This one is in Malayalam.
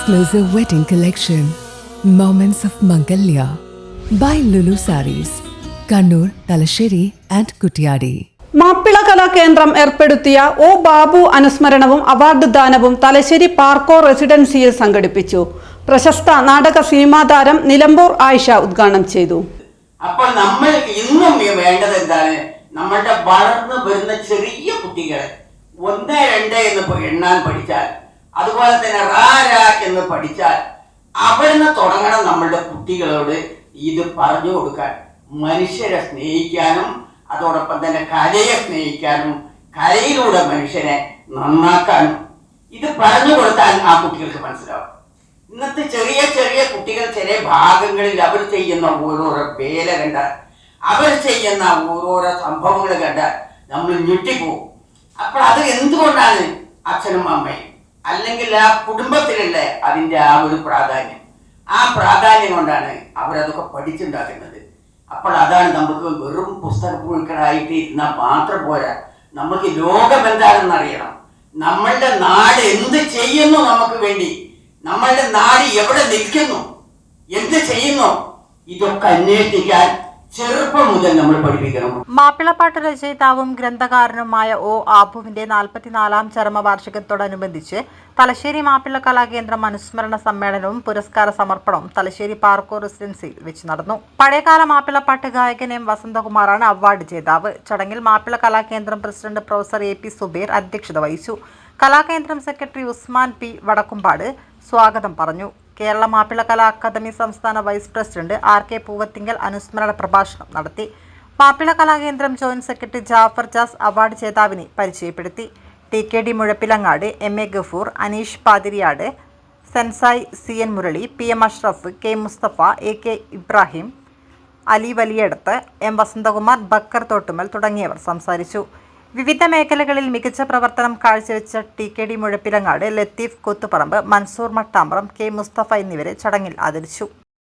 exclusive wedding collection, Moments of Mangalya, by Lulu Saris, Kannur, Talasheri, and Kuttiyadi Mappila കലാകേന്ദ്രം ഏർപ്പെടുത്തിയ ഒ ബാബു അനുസ്മരണവും അവാർഡ് ദാനവും തലശ്ശേരി പാർക്കോ റെസിഡൻസിയിൽ സംഘടിപ്പിച്ചു. പ്രശസ്ത നാടക സിനിമാ താരം നിലമ്പൂർ ആയിഷ ഉദ്ഘാടനം ചെയ്തു. അപ്പോൾ നമ്മൾ ഇന്നും വേണ്ടത് എന്താണ്? നമ്മളുടെ വളർന്നു വരുന്ന ചെറിയ കുട്ടികളെ ഒന്ന് രണ്ട് എന്ന് എണ്ണാൻ പഠിച്ചാൽ അതുപോലെ തന്നെ റാ രാ എന്ന് പഠിച്ചാൽ അവിടുന്ന് തുടങ്ങണം നമ്മളുടെ കുട്ടികളോട് ഇത് പറഞ്ഞു കൊടുക്കാൻ. മനുഷ്യരെ സ്നേഹിക്കാനും അതോടൊപ്പം തന്നെ കലയെ സ്നേഹിക്കാനും കലയിലൂടെ മനുഷ്യനെ നന്നാക്കാനും ഇത് പറഞ്ഞു കൊടുത്താൽ ആ കുട്ടികൾക്ക് മനസ്സിലാവും. ഇന്നത്തെ ചെറിയ ചെറിയ കുട്ടികൾ ചില ഭാഗങ്ങളിൽ അവർ ചെയ്യുന്ന ഓരോരോ വേല കണ്ട അവർ ചെയ്യുന്ന ഓരോരോ സംഭവങ്ങൾ കണ്ട നമ്മൾ ഞെട്ടിപ്പോവും. അപ്പോൾ അത് എന്തുകൊണ്ടാണ് അച്ഛനും അമ്മയും അല്ലെങ്കിൽ ആ കുടുംബത്തിലുള്ള അതിന്റെ ആ ഒരു പ്രാധാന്യം. ആ പ്രാധാന്യം കൊണ്ടാണ് അവരതൊക്കെ പഠിച്ചുണ്ടാക്കുന്നത്. അപ്പോൾ അതാണ് നമുക്ക് വെറും പുസ്തക പുഴുക്കളായിട്ട് ഇരുന്നാൽ മാത്രം പോരാ. നമുക്ക് ലോകം എന്താണെന്ന് അറിയണം നമ്മളുടെ നാട് എന്ത് ചെയ്യുന്നു നമുക്ക് വേണ്ടി? നമ്മളുടെ നാട് എവിടെ നിൽക്കുന്നു? എന്ത് ചെയ്യുന്നു? ഇതൊക്കെ അന്വേഷിക്കാൻ മുതൽ നമ്മൾ മാപ്പിളപ്പാട്ട് രചയിതാവും ഗ്രന്ഥകാരനുമായ ഒ ആബുവിന്റെ നാൽപ്പത്തിനാലാം ചരമവാർഷികത്തോടനുബന്ധിച്ച് തലശ്ശേരി മാപ്പിള കലാകേന്ദ്രം അനുസ്മരണ സമ്മേളനവും പുരസ്കാര സമർപ്പണവും തലശ്ശേരി പാർക്കോ റെസിഡൻസിയിൽ വെച്ച് നടന്നു. പഴയകാല മാപ്പിളപ്പാട്ട് ഗായകൻ എം വസന്തകുമാറാണ് അവാർഡ് ജേതാവ്. ചടങ്ങിൽ Mappila Kalakendram president professor A P Subeer അധ്യക്ഷത വഹിച്ചു. കലാകേന്ദ്രം സെക്രട്ടറി ഉസ്മാൻ പി വടക്കുംപാട് സ്വാഗതം പറഞ്ഞു. കേരള മാപ്പിള കലാ അക്കാദമി സംസ്ഥാന vice president R K Poovathinkal അനുസ്മരണ പ്രഭാഷണം നടത്തി. Mappila Kalakendram joint secretary Jafar Jas award ജേതാവിനെ പരിചയപ്പെടുത്തി. T K D Muzhappilangad M A Gafoor Aneesh Pathiriyad sensei C N Murali P M Ashraf K Mustafa A K Ibrahim Ali Valiyadath M Vasanthakumar Bakkar Thottumal തുടങ്ങിയവർ സംസാരിച്ചു. വിവിധ മേഖലകളിൽ മികച്ച പ്രവർത്തനം കാഴ്ചവെച്ച T K D Muzhappilangad Latheef Kothuparamba Mansoor Mattambram K Mustafa എന്നിവരെ ചടങ്ങിൽ ആദരിച്ചു.